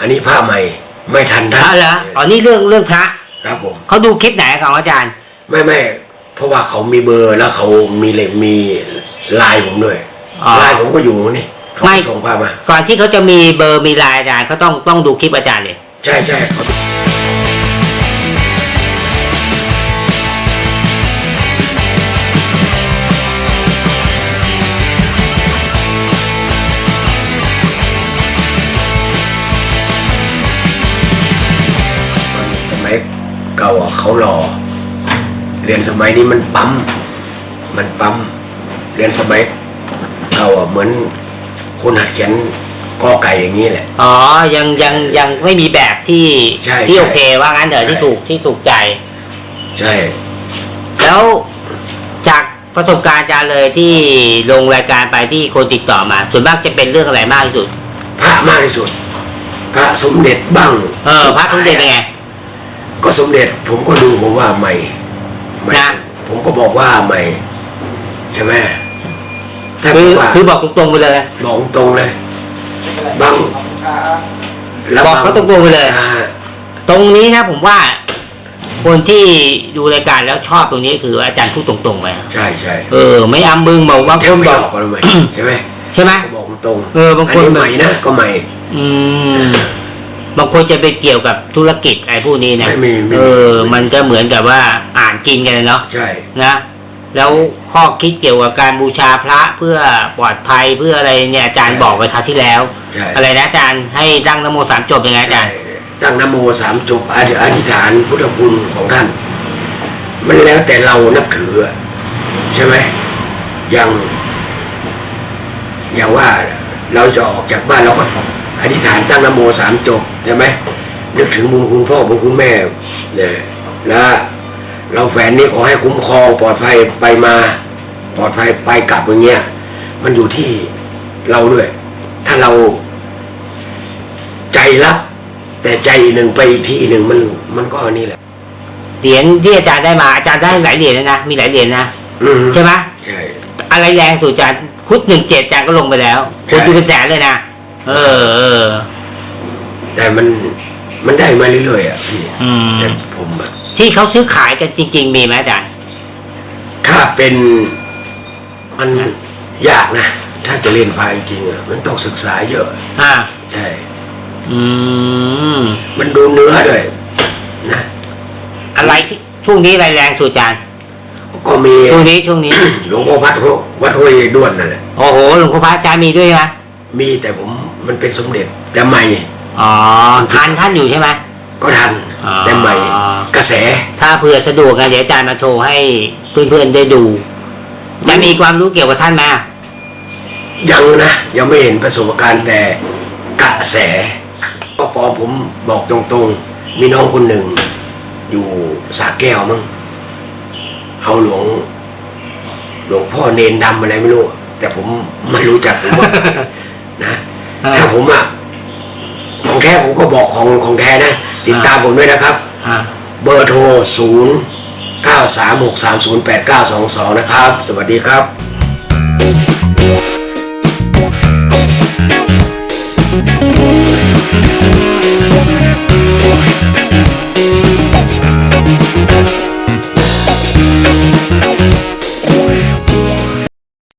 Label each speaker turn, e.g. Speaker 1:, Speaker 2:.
Speaker 1: อันนี้พระใหม่ไม่ทัน
Speaker 2: พ
Speaker 1: ท่า
Speaker 2: ระ
Speaker 1: น
Speaker 2: เหรออ๋อนี่เรื่องเรื่องพระ
Speaker 1: ครับผม
Speaker 2: เขาดูคลิปไหนของอาจารย์
Speaker 1: ไม่ไม่เพราะว่าเขามีเบอร์แล้วเขามีเลยมีไลน์ผมด้วย
Speaker 2: อ๋อ
Speaker 1: ไลน์ผมก็อยู่นี่เขา
Speaker 2: ไม่
Speaker 1: ส่งพามา
Speaker 2: ก่อนที่เขาจะมีเบอร์มีไลน์อาจารย์เขาต้องต้องดูคลิปอาจารย์เลย
Speaker 1: ใช่ใช่เขา เก่าอะเขารอ เรียนสมัยนี้มันปั๊ม มันปั๊ม เรียนสมัยเก่าอะเหมือนคนหัดเขียนกอไก่อย่างนี้แหละ
Speaker 2: อ๋อ ยังยังยังไม่มีแบบที่
Speaker 1: ใช่
Speaker 2: ที่
Speaker 1: ใช่
Speaker 2: โอเคว่างั้นเถอะ
Speaker 1: ใช่
Speaker 2: ที่ถูกที่ถูกใจ
Speaker 1: ใช่
Speaker 2: แล้วจากประสบการณ์อาจารย์เลยที่ลงรายการไปที่คนติดต่อมา ส่วนมากจะเป็นเรื่องอะไรมากที่สุด
Speaker 1: พระมากที่สุด พระสมเด็จบ้าง
Speaker 2: เออพระสมเด็จเป็นไง
Speaker 1: ก็สมเด็จผมก็ดูผมว่าใหม่ใหม่
Speaker 2: นะ
Speaker 1: ผมก็บอกว่าใหม่ ใช่ไหมถ้า
Speaker 2: คือ
Speaker 1: ว่า
Speaker 2: คือบอกตรงๆไปเลย
Speaker 1: บอกตรงเลย บางแล้ว
Speaker 2: บอกเขาตรงๆไปเลย
Speaker 1: อ่า
Speaker 2: ตรงนี้นะผมว่า คนที่ดูรายการแล้วชอบตรงนี้คืออาจารย์พูดตรงๆไป
Speaker 1: ใช่ใช่
Speaker 2: เออ ไม่อำมึงบอกบาง
Speaker 1: แท
Speaker 2: ค
Speaker 1: บ
Speaker 2: น
Speaker 1: ไม่
Speaker 2: บ
Speaker 1: อ
Speaker 2: อก
Speaker 1: อกเลยใหม่ใช่ไหม
Speaker 2: ใช่ไหม
Speaker 1: บอกตรง
Speaker 2: เออบางคน
Speaker 1: นนี้ใหม่นะก็ใหม่
Speaker 2: อืม บางคนจะไปเกี่ยวกับธุรกิจไอ้พวกนี้นะ
Speaker 1: ไม่มีไม่มี
Speaker 2: เออ มันก็เหมือนกับว่าอ่านกินกันเนาะ
Speaker 1: ใช่
Speaker 2: นะ แล้วข้อคิดเกี่ยวกับการบูชาพระเพื่อปลอดภัยเพื่ออะไรเนี่ยอาจารย์บอกไว้คราวที่แล้ว
Speaker 1: ใช่
Speaker 2: อะไรนะอาจารย์ให้ตั้งนโมสามจบยังไงอาจารย์
Speaker 1: ตั้งนะโมสามจบอธิอธิษฐานพุทธคุณของท่าน มันแล้วแต่เรานับถืออะใช่ไหมอย่างอย่างว่าเราจะออกจากบ้านเราก็ อธิษฐานตั้งนะโมสามจบใช่ไหมนึกถึงบุญคุณพ่อบุญคุณแม่เนี่ยแล้วเราแฟนนี้ขอให้คุ้มครองปลอดภัยไปมาปลอดภัยไปกลับอย่างเงี้ยมันอยู่ที่เราด้วย ถ้าเราใจรักแต่ใจหนึ่งไปอีกที่หนึ่งมันมันก็อันนี้แหละ
Speaker 2: เหรียญที่อาจารย์ได้มาอาจารย์ได้หลายเหรียญเลยนะมีหลายเหรียญนะ
Speaker 1: อืม
Speaker 2: ใช่ไหม
Speaker 1: ใช่
Speaker 2: อะไรแรงสุดอาจารย์คุดหนึ่งเจ็ดอาจารย์ก็ลงไปแล้ว
Speaker 1: ใช่
Speaker 2: คนดูเป็นแสนเลยนะ เออเออ
Speaker 1: แต่มันมันได้มาเรื่อยๆอะพี่
Speaker 2: อืม
Speaker 1: แต่ผมอะ
Speaker 2: ที่เขาซื้อขายกันจริง ๆ มีไหมอาจารย์
Speaker 1: ถ้าเป็นมันยากนะ ถ้าจะเล่นพายจริงๆอะมันต้องศึกษาเยอะ
Speaker 2: อ่า
Speaker 1: ใช่
Speaker 2: อืม
Speaker 1: มันดูเนื้อด้วยนะ
Speaker 2: อะไรที่ช่วงนี้อะไรแรงสุดอาจารย์
Speaker 1: ก็มี
Speaker 2: ช่วง นี้ช่วงนี้
Speaker 1: หลวงพ่อพัดเขาวัดห้วยด้วนนั่นแหละ
Speaker 2: โอ้โหหลวงพ่อพระอาจารย์มีด้วยไหม
Speaker 1: มีแต่ผม มันเป็นสมเด็จแต่ใหม่
Speaker 2: อ๋อทันท่านอยู่ใช่ไหม
Speaker 1: ก็ทัน
Speaker 2: อ๋อ
Speaker 1: แต่ใหม่ กระแส
Speaker 2: ถ้าเผื่อสะดวกนะเดี๋ยวอาจารย์มาโชว์ให้เพื่อนๆได้ดูจะมีความรู้เกี่ยวกับท่านไหม
Speaker 1: ยังนะ ยังไม่เห็นประสบการณ์แต่กระแสก็ปอผมบอกตรงๆ มีน้องคนหนึ่ง อยู่สาแก้วมั้งเอาหลวง หลวงพ่อเนนดำอะไรไม่รู้ แต่ผมไม่รู้จักผมว่านะ
Speaker 2: เออ
Speaker 1: ถ้าผมอะของแท้ผมก็บอกของของแท้นะ ติดตามผมด้วยนะครับ เบอร์โทรศูนย์เก้า0 9 3 6 3 0 8 9 2 2 นะครับ สวัสดีครับ